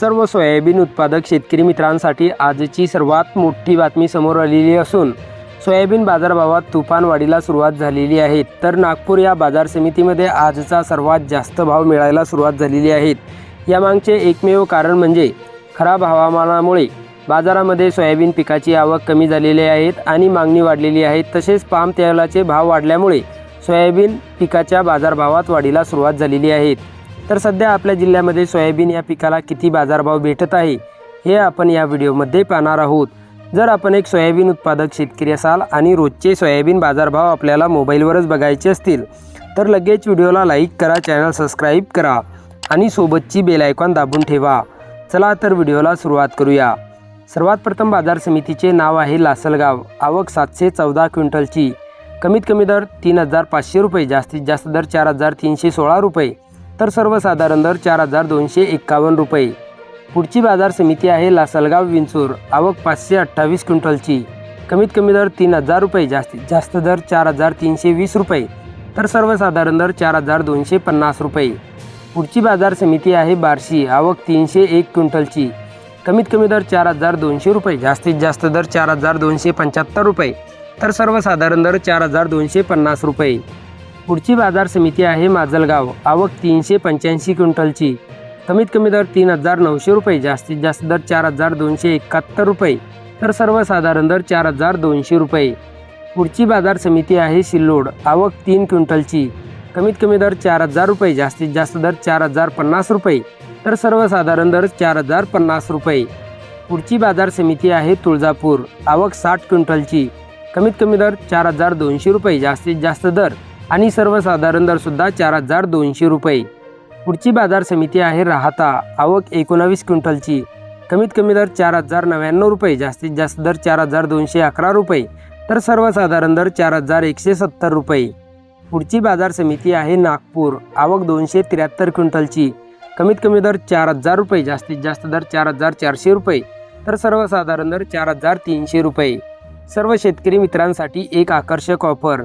सर्व सोयाबीन उत्पादक शेतकरी मित्रांसाठी आजची सर्वात मोठी बातमी समोर आलेली असून सोयाबीन बाजारभावात तुफान वाढीला सुरुवात झालेली आहे. तर नागपूर या बाजार समितीमध्ये आजचा सर्वात जास्त भाव मिळायला सुरुवात झालेली आहे. यामागचे एकमेव कारण म्हणजे खराब हवामानामुळे बाजारामध्ये सोयाबीन पिकाची आवक कमी झालेली आहेत आणि मागणी वाढलेली आहे. तसेच पाम तेलाचे भाव वाढल्यामुळे सोयाबीन पिकाच्या बाजारभावात वाढीला सुरुवात झालेली आहे. तर सध्या आपल्या जिल्ह्यामध्ये सोयाबीन या पिकाला किती बाजारभाव भेटत आहे हे आपण या व्हिडिओमध्ये पाहणार आहोत. जर आपण एक सोयाबीन उत्पादक शेतकरी असाल आणि रोजचे सोयाबीन बाजारभाव आपल्याला मोबाईलवरच बघायचे असतील तर लगेच व्हिडिओला लाईक करा चॅनल सबस्क्राईब करा आणि सोबतची बेल आयकॉन दाबून ठेवा. चला तर व्हिडिओला सुरुवात करूया. सर्वात प्रथम बाजार समितीचे नाव आहे लासलगाव. आवक सातशे चौदा क्विंटलची. कमीत कमी दर तीन हजार पाचशे रुपये जास्तीत जास्त दर चार हजार तीनशे सोळा रुपये. तर सर्वसाधारण दर चार हजार दोनशे एक्कावन्न रुपये. पुढची बाजार समिती आहे लासलगाव विंचूर. आवक पाचशे अठ्ठावीस क्विंटलची. कमीत कमी दर तीन हजार रुपये जास्तीत जास्त दर चार हजार तीनशे वीस रुपये. तर सर्वसाधारण दर चार हजार दोनशे पन्नास रुपये. पुढची बाजार समिती आहे बार्शी. आवक तीनशे एक क्विंटलची. कमीत कमी दर चार हजार दोनशे रुपये जास्तीत जास्त दर चार हजार दोनशे पंच्याहत्तर रुपये. तर सर्वसाधारण दर चार हजार दोनशे पन्नास रुपये. पुढची बाजार समिती आहे माजलगाव. आवक तीनशे पंच्याऐंशी क्विंटलची. कमीत कमी दर तीन हजार नऊशे रुपये जास्तीत जास्त दर चार हजार दोनशे एकाहत्तर रुपये तर सर्वसाधारण दर चार हजार दोनशे रुपये. पुढची बाजार समिती आहे सिल्लोड. आवक तीन क्विंटलची. कमीत कमी दर चार हजार रुपये जास्तीत जास्त दर चार हजार पन्नास रुपये तर सर्वसाधारण दर चार हजार पन्नास रुपये. पुढची बाजार समिती आहे तुळजापूर. आवक साठ क्विंटलची. कमीत कमी दर चार हजार दोनशे रुपये जास्तीत जास्त दर आणि सर्वसाधारण दरसुद्धा चार हजार दोनशे रुपये. पुढची बाजार समिती आहे राहता. आवक एकोणावीस क्विंटलची. कमीत कमी दर चार हजार नव्याण्णव रुपये. जास्तीत जास्त दर चार हजार दोनशे अकरा रुपये. तर सर्वसाधारण दर चार हजार एकशे सत्तर रुपये. पुढची बाजार समिती आहे नागपूर. आवक दोनशे त्र्याहत्तर क्विंटलची. कमीत कमी दर चार हजार रुपये. जास्तीत जास्त दर चार हजार चारशे रुपये. तर सर्वसाधारण दर चार हजार तीनशे रुपये. सर्व शेतकरी मित्रांसाठी एक आकर्षक ऑफर.